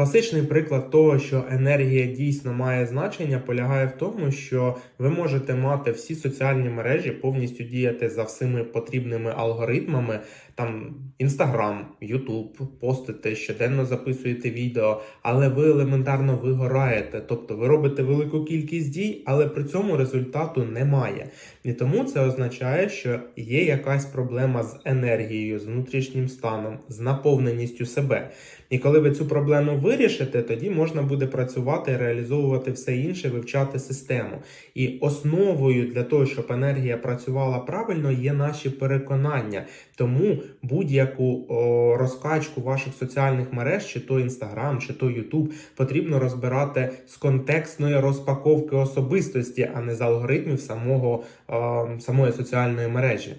Класичний приклад того, що енергія дійсно має значення, полягає в тому, що ви можете мати всі соціальні мережі, повністю діяти за всіми потрібними алгоритмами, там Інстаграм, Ютуб, постите, щоденно записуєте відео, але ви елементарно вигораєте. Тобто ви робите велику кількість дій, але при цьому результату немає. І тому це означає, що є якась проблема з енергією, з внутрішнім станом, з наповненістю себе. І коли ви цю проблему вирішите, тоді можна буде працювати, реалізовувати все інше, вивчати систему. І основою для того, щоб енергія працювала правильно, є наші переконання. Тому будь-яку розкачку ваших соціальних мереж, чи то Інстаграм, чи то Ютуб, потрібно розбирати з контекстної розпаковки особистості, а не з алгоритмів самого, о, самої соціальної мережі.